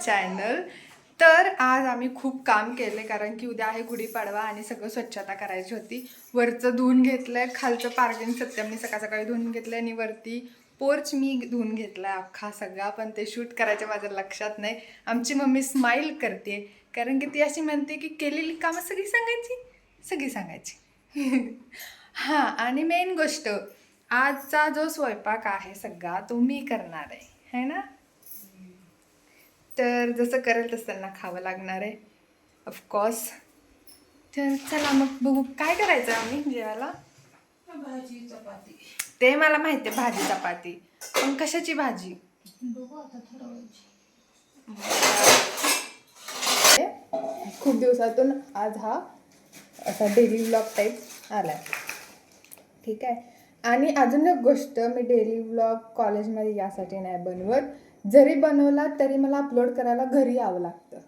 Channel तर आज आम्ही खूप काम केले कारण की उद्या आहे गुढीपाडवा आणि सगळं स्वच्छता करायची होती. वरचं धुवून आहे खालचं पार्किंग सत्यमनी सकाळ सकाळी धुवून आहे आणि वरती पोर्च मी धुवून घेतलाय अख्खा सगळा पण ते शूट करायचं माझ्या लक्षात नाही. आमची मम्मी स्माईल करते कारण की ती अशी म्हणते की केलेली कामं सगळी सांगायची सगळी सांगायची. हां आणि मेन गोष्ट आजचा जो स्वयंपाक आहे सगळा तो मी करणार आहे है ना? तर जसं करेल तसं त्यांना खावं लागणार आहे. ऑफकोर्स तर चला मग बघू काय करायचं आम्ही जेवायला? भाजी चपाती. ते मला माहिती आहे भाजी चपाती. पण कशाची भाजी? खूप दिवसातून आज हा असा डेली ब्लॉग टाईप आला ठीक आहे. आणि अजून एक गोष्ट मी डेली ब्लॉग कॉलेजमध्ये यासाठी नाही बनवत. जरी बनवला तरी मला अपलोड करायला घरी यावं लागतं.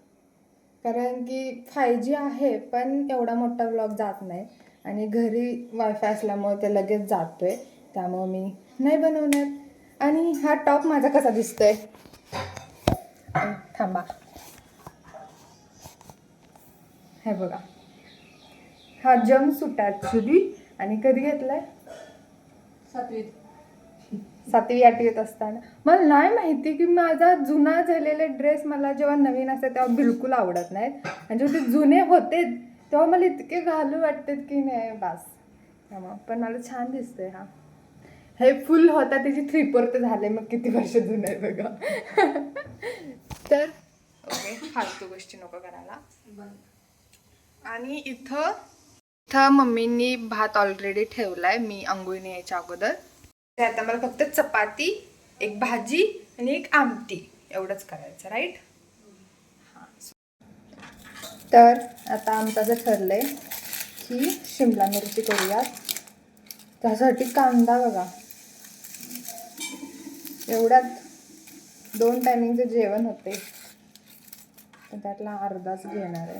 कारण की फाय जी आहे पण एवढा मोठा ब्लॉग जात नाही. आणि घरी वायफाय असल्यामुळे ते लगेच जातो आहे त्यामुळं मी नाही बनवणार. आणि हा टॉप माझा कसा दिसतो आहे थांबा. हे बघा. हा जम सुट आहे ॲक्च्युली आणि कधी घेतलाय? सातवीत. सातवी आठवीत असताना. मला नाही माहिती की माझा जुना झालेले ड्रेस मला जेव्हा नवीन असते तेव्हा बिलकुल आवडत नाहीत. आणि जेव्हा ते जुने होते तेव्हा मला इतके घालू वाटतात की नाही बास. त्यामुळं. पण मला छान दिसतंय हा. हे फुल होता त्याची थ्री तर झाले मग किती वर्ष जुनं आहे बघा. तर ओके फालतू गोष्टी नको करायला. आणि इथं इथं मम्मींनी भात ऑलरेडी ठेवला आहे मी अंघोळीने यायच्या अगोदर. तर आता मला फक्त चपाती एक भाजी आणि एक आमटी एवढंच करायचं राईट तर आता आमचं असं आहे की शिमला मिरची करूयात. त्यासाठी कांदा बघा. एवढ्यात दोन टायमिंगचं जेवण होते त्यातला अर्धाच घेणार आहे.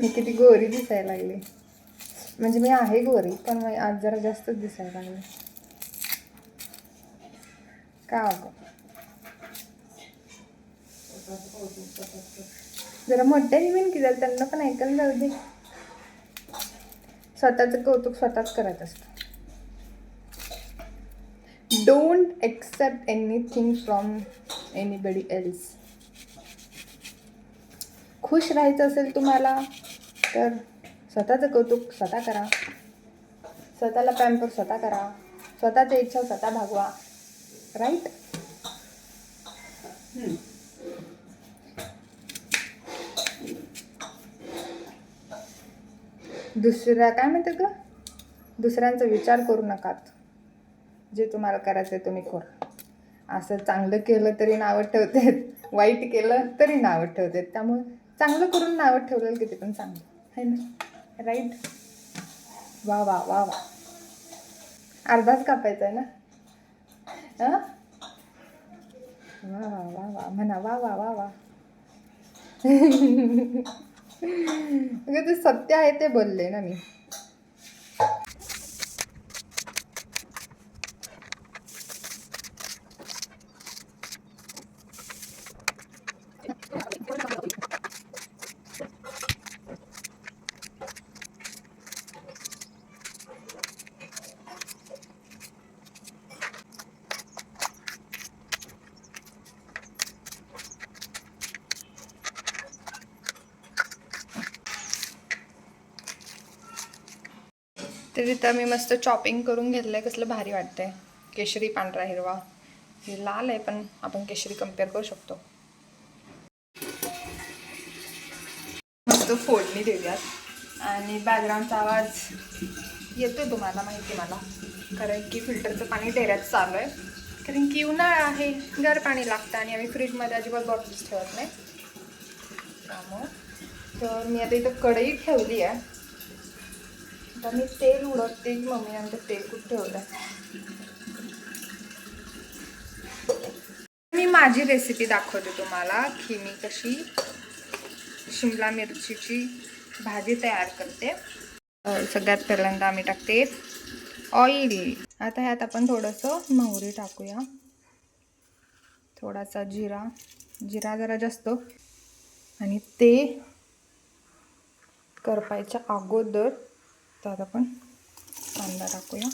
मी किती गोरी दिसायला लागली. म्हणजे मी आहे गोरी पण मी आज जरा जास्तच दिसायला लागली. का अगं? जरा मोठ्याने म्हण की जरा त्यांना पण ऐकायला जाऊ दे. स्वतःचं कौतुक स्वतःच करत असतं. Don't accept anything from anybody else खुश राहायचं असेल तुम्हाला तर स्वतःचं कौतुक स्वतः करा. स्वतःला पॅम्पर स्वतः करा. स्वतःच्या इच्छा स्वतः भागवा. राईट दुसऱ्या काय म्हणते ग? दुसऱ्यांचा विचार करू नकात. जे तुम्हाला करायचं आहे तुम्ही करा. असं चांगलं केलं तरी नावं ठेवतात. वाईट केलं तरी नावं ठेवतात. त्यामुळे चांगलं करून नावं ठेवलेलं किती पण चांगलं. है ना? राईट वा वा वा वा. अर्धाच कापायचा आहे ना? वा वा वा वा. म्हणा वा वा वा वा. ते सत्य आहे ते बोलले ना मी. तर तिथं मी मस्त चॉपिंग करून घेतलं आहे कसलं भारी वाटतंय. केशरी पांढरा हिरवा. हे लाल आहे पण आपण केशरी कंपेअर करू शकतो. मस्त फोडणी देऊयात. आणि बॅकग्राऊंडचा आवाज येतो तुम्हाला माहिती मला. कारण की फिल्टरचं पाणी टेऱ्यात चालू आहे. कारण की उन्हाळा आहे गार पाणी लागतं आणि आम्ही फ्रीजमध्ये अजिबात बॉटल्स ठेवत नाही. त्यामुळं. तर मी आता इथं कढई ठेवली आहे. आता मी तेल उडवते मम्मी नंतर तेल खूप ठेवलं मी माझी रेसिपी दाखवते तुम्हाला की मी कशी शिमला मिरचीची भाजी तयार करते. सगळ्यात पहिल्यांदा आम्ही टाकते ऑइल आता ह्यात आपण थोडंसं मोहरी टाकूया. थोडासा जिरा जिरा जरा जास्त. आणि ते करपायच्या अगोदर त्यात आपण कांदा टाकूया.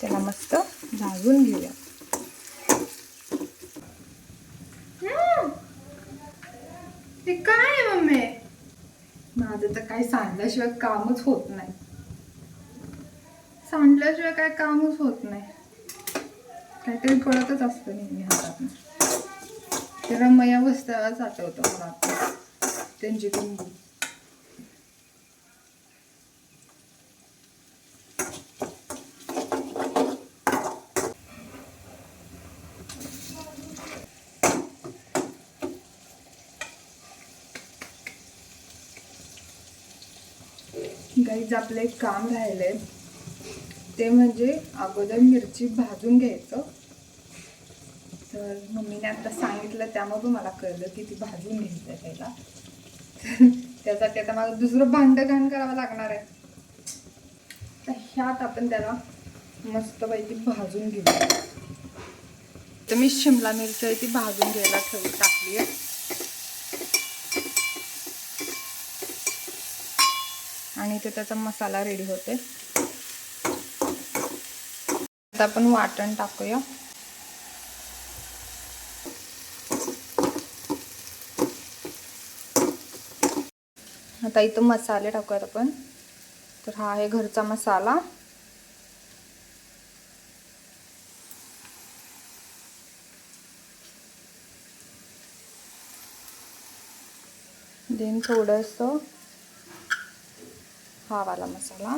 त्याला मस्त भाजून घेऊया. ते काय आहे मम्मी? माझं तर काही सांडल्याशिवाय कामच होत नाही. सांडल्याशिवाय काय कामच होत नाही. काहीतरी कळतच असतं नेहमी हातात त्याला रमया बसताच मला त्यांची कुंडू गाईज आपलं एक काम राहिलंय. ते म्हणजे अगोदर मिरची भाजून घ्यायचं. तर मम्मीने आता सांगितलं त्यामधून मला कळलं की ती भाजून घ्यायचं आहे पहिला त्यासाठी आता मला दुसरं भांड घाण करावं लागणार आहे. तर ह्यात आपण त्याला मस्तपैकी भाजून घेऊ तर मी शिमला मिरची आहे ती भाजून घ्यायला ठेवून टाकली आहे. आणि ते त्याचा मसाला रेडी होते आता आपण वाटण टाकूया. आता इथं मसाले टाकूयात आपण. तर हा आहे घरचा मसाला. देन थोडंसं हा वाला मसाला.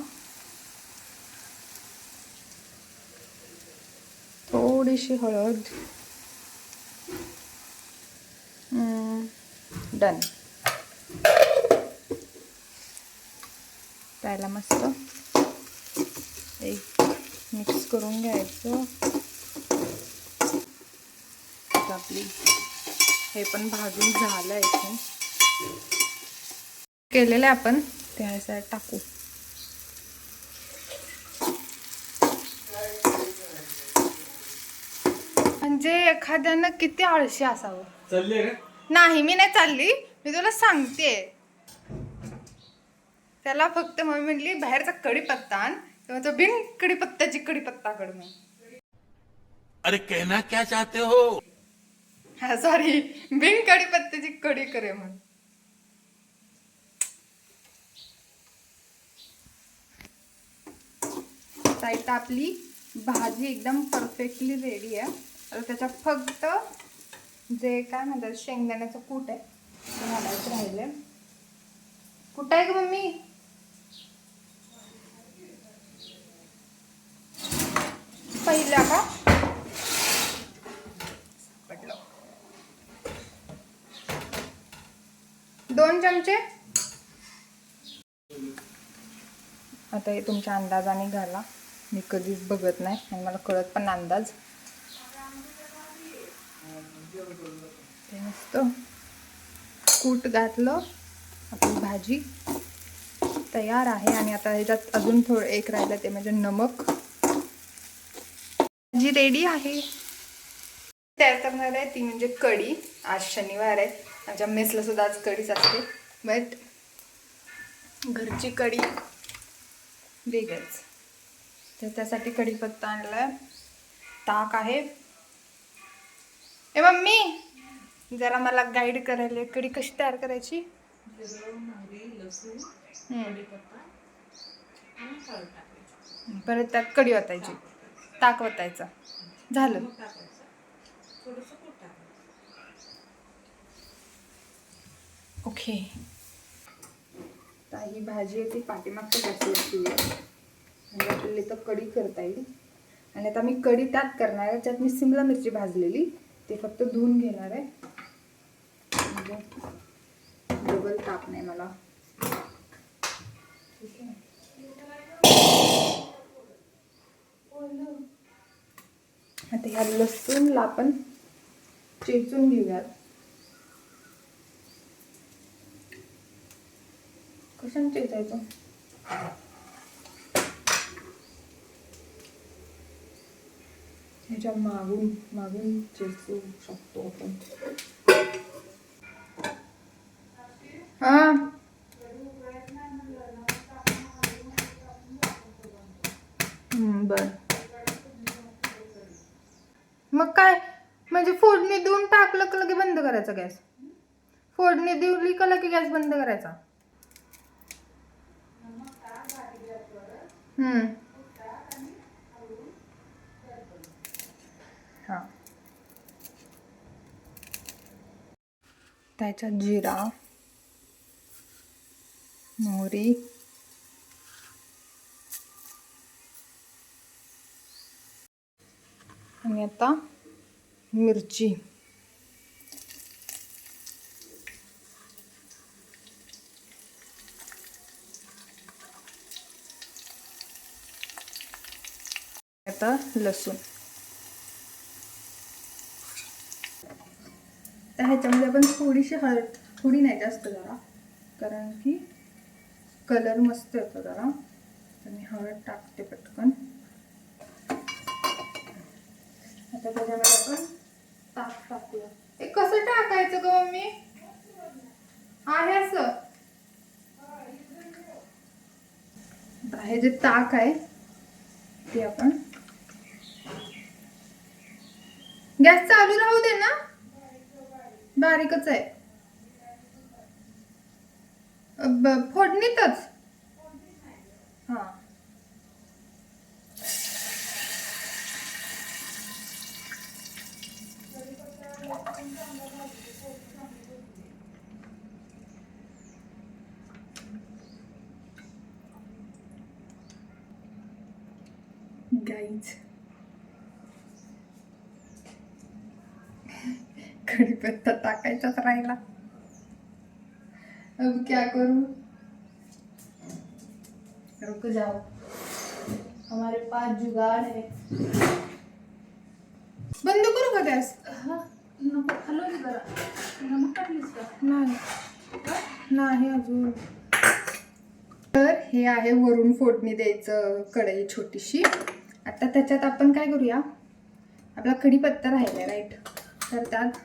थोडीशी हळद. डन त्याला मस्त. एक मिक्स करून घ्यायचं. आपली हे पण भाजून झालं इथून. केलेलं आहे आपण त्या टाकू. म्हणजे एखाद्यानं किती आळशी असावं? चालले का? नाही मी नाही चालली. मी तुला सांगते. त्याला फक्त मम्मी म्हणली बाहेरचा कढीपत्ता आण. तेव्हा तो बिन कढीपत्त्याची कढीपत्ता कड मी अरे कहना क्या चाहते हो? हा सॉरी बिन कढीपत्त्याची कढी करे म्हण. साईड आपली भाजी एकदम परफेक्टली रेडी आहे. आता त्याच्यात फक्त जे काय म्हणतात शेंगदाण्याचं कूट आहे ते घालायचं राहिले कुठं आहे ग मम्मी? पहिल्या का? दोन चमचे? आता हे तुमच्या अंदाजाने घाला. मी कधीच बघत नाही आणि मला कळत पण अंदाज. मस्त कूट घातलं. आपली भाजी तयार आहे आणि आता ह्याच्यात अजून थोडं एक राहिलं ते म्हणजे नमक. भाजी रेडी आहे. तयार करणार आहे ती म्हणजे कढी. आज शनिवार आहे. आमच्या मेसला सुद्धा आज कढीच असते. बट घरची कढी वेगळंच. तर त्यासाठी कढीपत्ता आणलाय. ताक आहे. ए मम्मी! जरा मला गाईड करायला कढी कशी तयार करायची? परत त्यात कढी ओतायची ताक ओतायचं झालं. ओके. ही भाजी आहे ती पाठीमागच्या गॅसवरती म्हणजे आपल्याला इथं कढी करता येईल. आणि आता मी कढी त्यात करणार आहे ज्यात मी सिमला मिरची भाजलेली ते फक्त धुवून घेणार आहे. डबल ताप नाही मला. ठीक आहे आता ह्या लसूणला आपण चेचून घेऊयात. कशाने चेचायचं ह्याच्या मागून मागून चेचू शकतो आपण. हां. बर. मग काय? म्हणजे फोडणी देऊन टाकलं का लगे बंद करायचा गॅस? फोडणी दिली का लगे गॅस बंद करायचा? हम्म. त्याच्यात जिरा. मोहरी आणि आता मिरची आता लसूण ह्याच्यामध्ये आपण थोडीशी हळद थोडी नाही जास्त जरा कारण की कलर मस्त येतो जरा. तर मी हळद टाकते पटकन. आता त्याच्यामध्ये आपण ताक टाकूया. हे कसं टाकायचं ग मम्मी? आहे असं. हे जे ताक आहे ते आपण गॅस चालू राहू दे ना. बारीकच आहे. ब- फोडणीतच? हा. गाईज कढीपत्ता टाकायचाच राहिला. अब क्या करूं? रुक जाओ। हमारे पास जुगाड़ है। बंद करू का गॅस हा नमक हलवली जरा। नमक टाकलीस का नाही। नाही अजून। तर हे आहे वरून फोडणी द्यायचं कढई छोटीशी. आता त्याच्यात आपण काय करूया? आपला कढीपत्ता राहिला राईट तर त्यात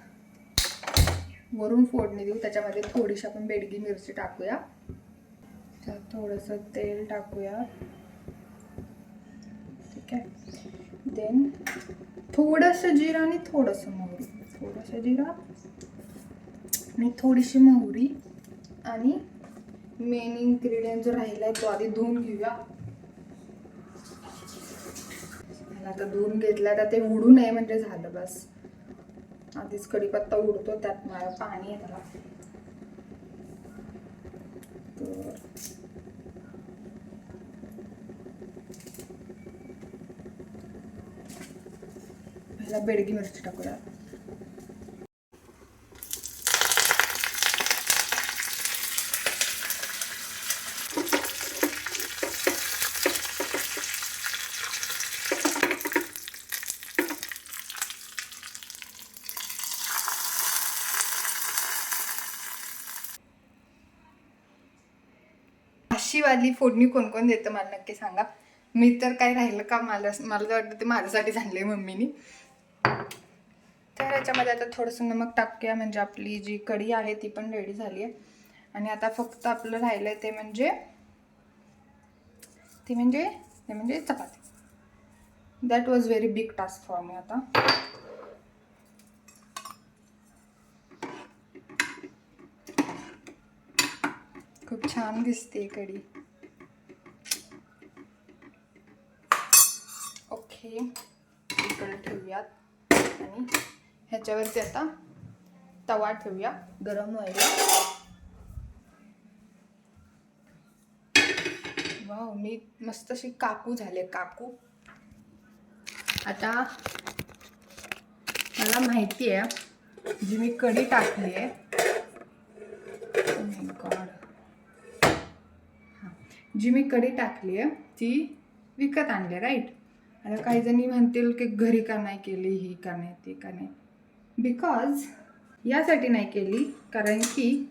वरून फोडणी देऊ. त्याच्यामध्ये थोडीशी आपण बेडगी मिरची टाकूया. त्यात थोडंसं तेल टाकूया. ठीक आहे. देन थोडंसं जिरा आणि थोडंसं मोहरी. थोडंसं जिरा आणि थोडीशी मोहरी आणि मेन इन्ग्रेडियंट जो राहिला आहे तो आधी धुवून घेऊया. आता धुवून घेतला तर ते उडू नये म्हणजे झालं बस. आधीच कढीपत्ता उडतो त्यात मला पाणी आहे त्याला तर पहिला बेडगी मिरची टाकूया अशी वाली फोडणी कोण कोण देतं मला नक्की सांगा. मी तर काय राहिलं का मला मला तर वाटतं ते माझ्यासाठी झाले मम्मीनी. तर याच्यामध्ये आता थोडंसं नमक टाकूया म्हणजे आपली जी कढी आहे ती पण रेडी झाली आहे. आणि आता फक्त आपलं राहिलं आहे ते म्हणजे ते म्हणजे ते म्हणजे chapati. That was very big task for me आता. खूप छान दिसते कढी. हे इकडे ठेवूयात. आणि ह्याच्यावरती आता तवा ठेवूया गरम व्हायला. वाव मी मस्त अशी काकू झाले काकू. आता मला माहिती आहे जी मी कढी टाकली आहे. Oh गॉड जी मी कढी टाकली आहे ती विकत आणली राईट आता काही जणी म्हणतील की घरी का नाही केली ही का नाही ती का नाही. बिकॉज यासाठी नाही केली कारण की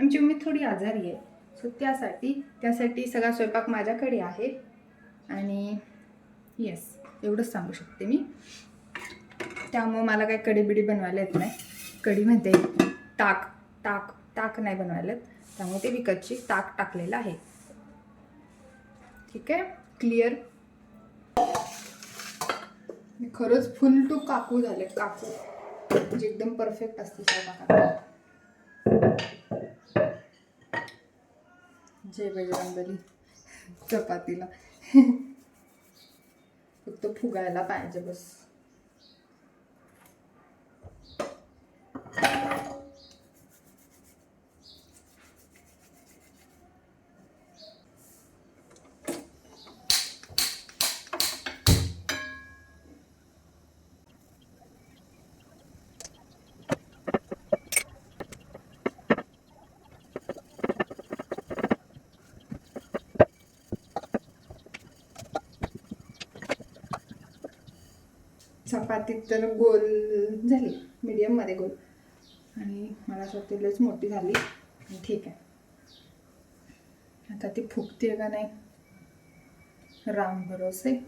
आमची मम्मी थोडी आजारी आहे. सो त्यासाठी त्यासाठी सगळा स्वयंपाक माझ्याकडे आहे. आणि येस एवढंच सांगू शकते मी. त्यामुळं मला काही कढी बिडी बनवायला येत नाही. कढी म्हणते ताक ताक ताक नाही बनवायला येत. त्यामुळे ते विकतची ताक टाकलेलं आहे. ठीक आहे? क्लिअर मी खरंच फुल टू काकू झाले काकू. म्हणजे एकदम परफेक्ट असते स्वयंपाकात. जय बजरंगली चपातीला. फक्त फुगायला पाहिजे बस. चपाती तर गोल झाली मीडियममध्ये गोल. आणि मला असं वाटते लयच मोठी झाली. ठीक आहे. आता ती फुगते का नाही? राम भरोसे.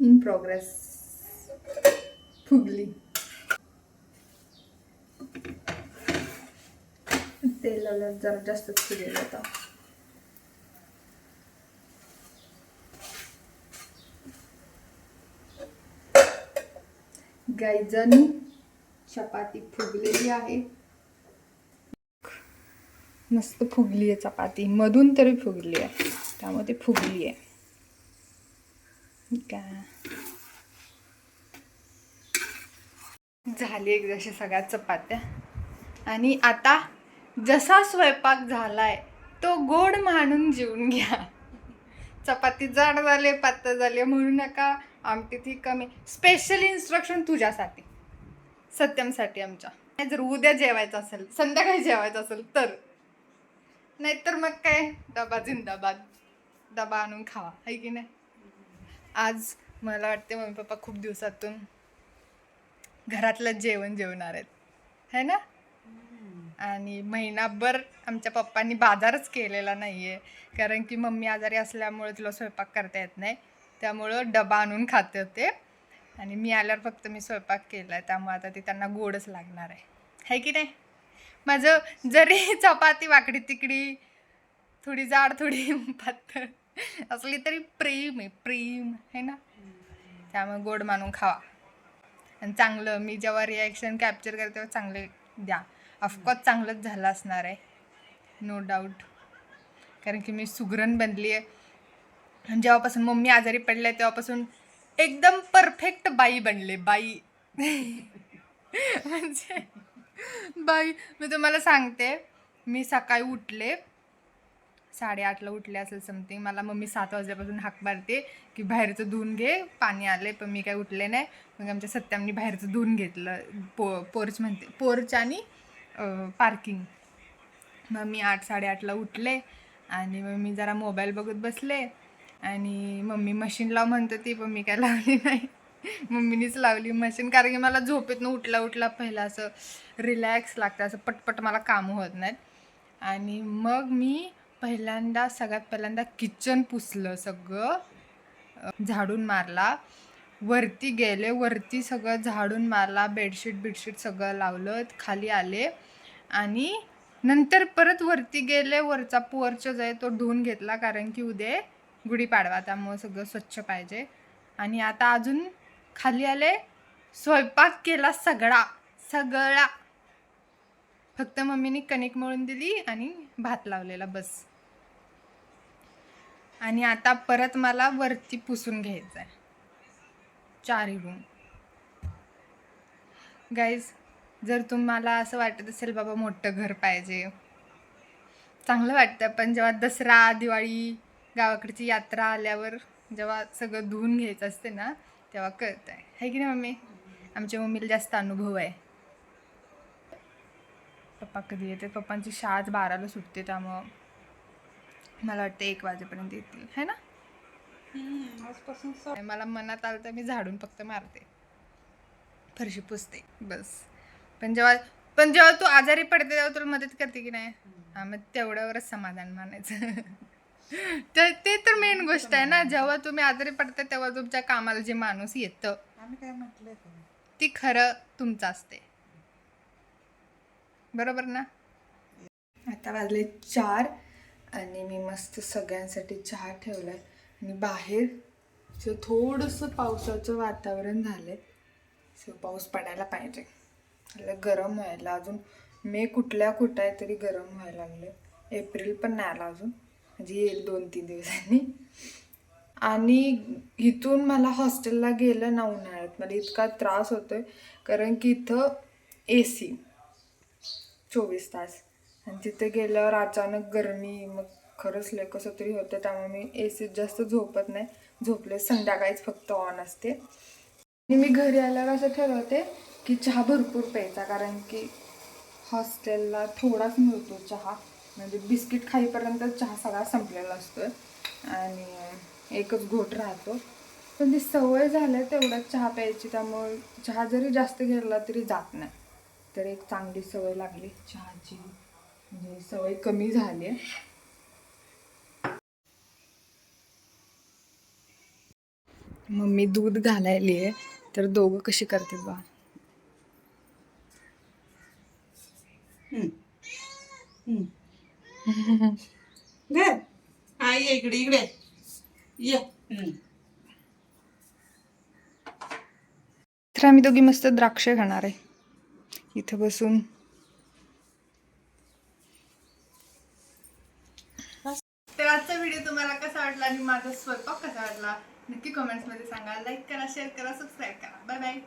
इन प्रोग्रेस फुगली तेल लावल्यावर जरा जास्तच फुगेल होता गायजनी चपाती फुगलेली आहे मस्त फुगली आहे चपाती मधून तरी फुगली आहे त्यामुळे ती फुगली आहे झाली झाली जशी सगळ्या चपात्या. आणि आता जसा स्वयंपाक झालाय तो गोड मानून जेवून घ्या. चपाती जाड झाले पातळ झाले म्हणू नका. आमटी ती कमी. स्पेशल इन्स्ट्रक्शन तुझ्यासाठी. सत्यमसाठी आमच्या. नाही जर उद्या जेवायचं असेल संध्याकाळी जेवायचं असेल तर. नाहीतर मग काय? डबा जिंदाबाद. डबा आणून खावा. आहे की नाही? आज मला वाटते मम्मी पप्पा खूप दिवसातून घरातलं जेवण जेवणार आहेत. है ना? आणि महिनाभर आमच्या पप्पांनी बाजारच केलेला नाही आहे कारण की मम्मी आजारी असल्यामुळे तिला स्वयंपाक करता येत नाही. त्यामुळं डबा आणून खाते होते. आणि मी आल्यावर फक्त मी स्वयंपाक केला आहे त्यामुळे आता ते त्यांना गोडच लागणार आहे. है की नाही? माझं जरी चपाती वाकडी तिकडी थोडी जाड थोडी पातळ असली तरी प्रेम आहे प्रेम आहे ना? त्यामुळे गोड मानून खावा. आणि चांगलं मी जेव्हा रिॲक्शन कॅप्चर करते तेव्हा चांगले द्या. ऑफकोर्स चांगलंच झालं असणार आहे. नो डाऊट कारण की मी सुगरण बनली आहे. जेव्हापासून मम्मी आजारी पडले तेव्हापासून एकदम परफेक्ट बाई बनले बाई. म्हणजे बाई मी तुम्हाला सांगते मी सकाळी उठले साडेआठला उठले असेल समथिंग मला मम्मी सात वाजल्यापासून हाक मारते की बाहेरचं धुवून घे पाणी आले पण मी काय उठले नाही. मग आमच्या सत्यामनी बाहेरचं धुवून घेतलं पो पोर्च म्हणते पोर्च आणि पार्किंग मग मी आठ साडेआठला उठले आणि मग मी जरा मोबाईल बघत बसले आणि मम्मी मशीन लाव म्हणत होती पण मी काय लावली नाही. मम्मीनीच लावली मशीन कारण की मला झोपेतनं उठला उठला पहिला असं रिलॅक्स लागतं असं पटपट मला कामं होत नाहीत. आणि मग मी पहिल्यांदा सगळ्यात पहिल्यांदा किचन पुसलं सगळं झाडून मारला. वरती गेले वरती सगळं झाडून मारला बेडशीट बिडशीट सगळं लावलं खाली आले. आणि नंतर परत वरती गेले वरचा पोर्च जो आहे तो धुवून घेतला कारण की उद्या गुढीपाडवा त्यामुळं सगळं स्वच्छ पाहिजे. आणि आता अजून खाली आले स्वयंपाक केला सगळा सगळा. फक्त मम्मीने कणिक मळून दिली आणि भात लावलेला बस. आणि आता परत मला वरती पुसून घ्यायचं आहे चारही रूम गाईज जर तुम्हाला असं वाटत असेल बाबा मोठं घर पाहिजे. चांगलं वाटतं पण जेव्हा दसरा दिवाळी गावाकडची यात्रा आल्यावर जेव्हा सगळं धुवून घ्यायचं असते ना तेव्हा कळतं आहे है की नाही मम्मी? आमच्या मम्मीला जास्त अनुभव आहे. पप्पा कधी येते पप्पांची शाळाच बाराला सुटते त्यामुळं. मला वाटतं एक वाजेपर्यंत येतील. है ना? आजपासून मला मनात आलं तर मी झाडून फक्त मारते. फरशी पुसते. बस. पण जेव्हा पण जेव्हा तू आजारी पडते तेव्हा तुला मदत करते की नाही? हा मग तेवढ्यावरच समाधान मानायचं. तर ते तर मेन गोष्ट आहे ना. जेव्हा तुम्ही आजारी पडता तेव्हा तुमच्या कामाला जे माणूस येतं ती खरं तुमचं असते. बरोबर ना? आता वाजले चार. आणि मी मस्त सगळ्यांसाठी चहा ठेवला आहे आणि बाहेर असं थोडंसं पावसाचं वातावरण झालं सो पाऊस पडायला पाहिजे. लय गरम व्हायला अजून. मे कुठल्या कुठं आहे तरी गरम व्हायला लागलं एप्रिल पण नाही आला अजून. म्हणजे येईल दोन तीन दिवसांनी. आणि इथून मला हॉस्टेलला गेलं ना उन्हाळ्यात. मला इतका त्रास होतोय. कारण की इथं ए सी. चोवीस तास. आणि तिथे गेल्यावर अचानक गरमी मग खरंच लय कसं तरी होतं. त्यामुळे मी ए सीत जास्त झोपत नाही. झोपले संध्याकाळीच फक्त ऑन असते. आणि मी घरी आल्यावर असं ठरवते की चहा भरपूर प्यायचा. कारण की हॉस्टेलला थोडाच मिळतो चहा. म्हणजे बिस्किट खाईपर्यंत चहा सगळा संपलेला असतो आणि एकच घोट राहतो. पण ती सवय झाल्या तेवढ्याच चहा प्यायची. त्यामुळे चहा जरी जास्त घेतला तरी जात नाही. तर एक चांगली सवय लागली चहाची. म्हणजे सवय कमी झाली आहे. मम्मी दूध घालायली आहे तर दोघं कशी करते बा? हा ये इकडे इकडे. ये. तर आम्ही दोघी मस्त द्राक्ष खाणार आहे. इथं बसून तर आजचा व्हिडिओ तुम्हाला कसा वाटला आणि माझा स्वयंपाक कसा वाटला नक्की कमेंट्समध्ये सांगा. लाईक करा शेअर करा सबस्क्राईब करा. Bye bye